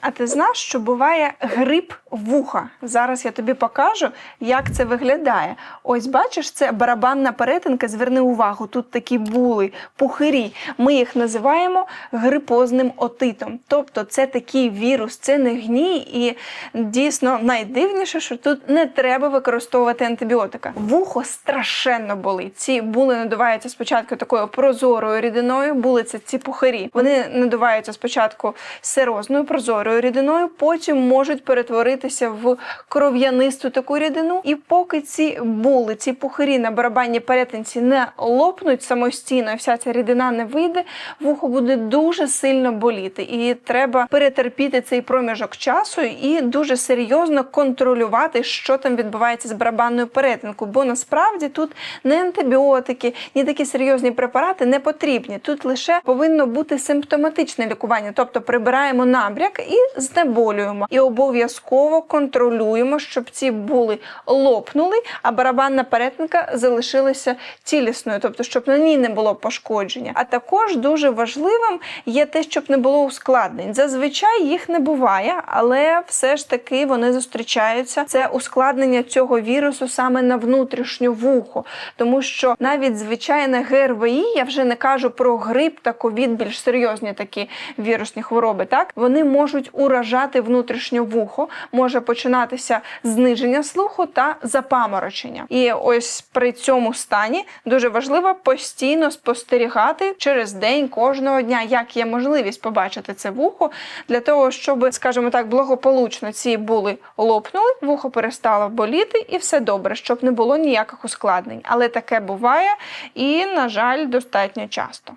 А ти знаєш, що буває грип вуха? Зараз я тобі покажу, як це виглядає. Ось бачиш, це барабанна перетинка. Зверни увагу, тут такі були пухирі. Ми їх називаємо грипозним отитом. Тобто це такий вірус, це не гній, і дійсно найдивніше, що тут не треба використовувати антибіотика. Вухо страшенно болить. Ці були надуваються спочатку такою прозорою рідиною, були це ці пухирі. Вони надуваються спочатку серозною прозорою рідиною, потім можуть перетворитися в кров'янисту таку рідину. І поки ці були, ці пухирі на барабанній перетинці не лопнуть самостійно, вся ця рідина не вийде, вухо буде дуже сильно боліти. І треба перетерпіти цей проміжок часу і дуже серйозно контролювати, що там відбувається з барабанною перетинкою. Бо насправді тут не антибіотики, ні такі серйозні препарати не потрібні. Тут лише повинно бути симптоматичне лікування, тобто прибираємо набряк і знеболюємо. І обов'язково контролюємо, щоб ці були лопнули, а барабанна перетинка залишилася цілісною, тобто щоб на ній не було пошкодження. А також дуже важливим є те, щоб не було ускладнень. Зазвичай їх не буває, але все ж таки вони зустрічаються. Це ускладнення цього вірусу саме на внутрішню вухо, тому що навіть звичайне ГРВІ, я вже не кажу про грип та ковід, більш серйозні такі вірусні хвороби. Так вони можуть уражати внутрішнє вухо, може починатися зниження слуху та запаморочення. І ось при цьому стані дуже важливо постійно спостерігати через день кожного дня, як є можливість побачити це вухо, для того, щоб, скажімо так, благополучно ці були лопнули, вухо перестало боліти, і все добре, щоб не було ніяких ускладнень. Але таке буває і, на жаль, достатньо часто.